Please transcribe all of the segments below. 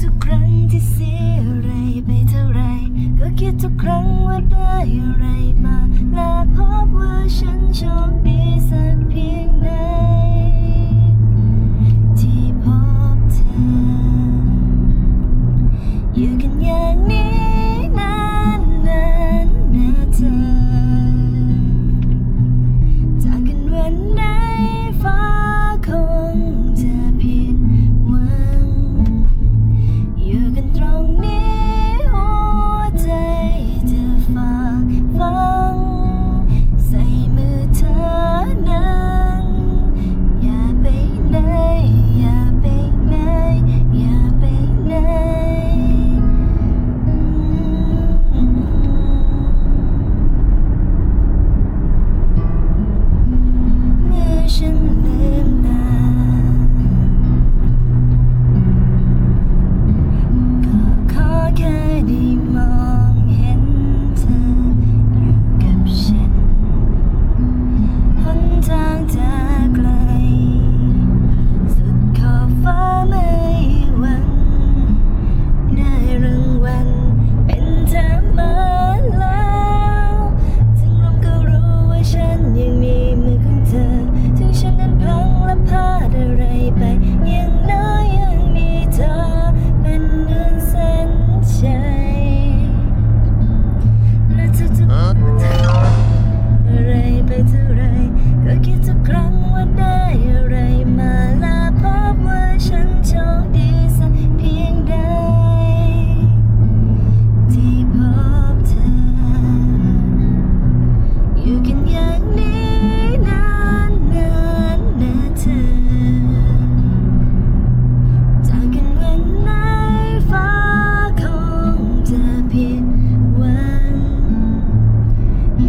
ทุกครั้งที่เสียอะไรไปเท่าไรก็คิดทุกครั้งว่าได้อะไรมา และพบว่าฉันโชคดีสักเพียงไหนที่พบเธออยู่กันอย่างนี้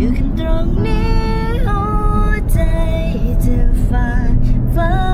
อยู่กันตรงนี้หัวใจจะฝ่าฟ้า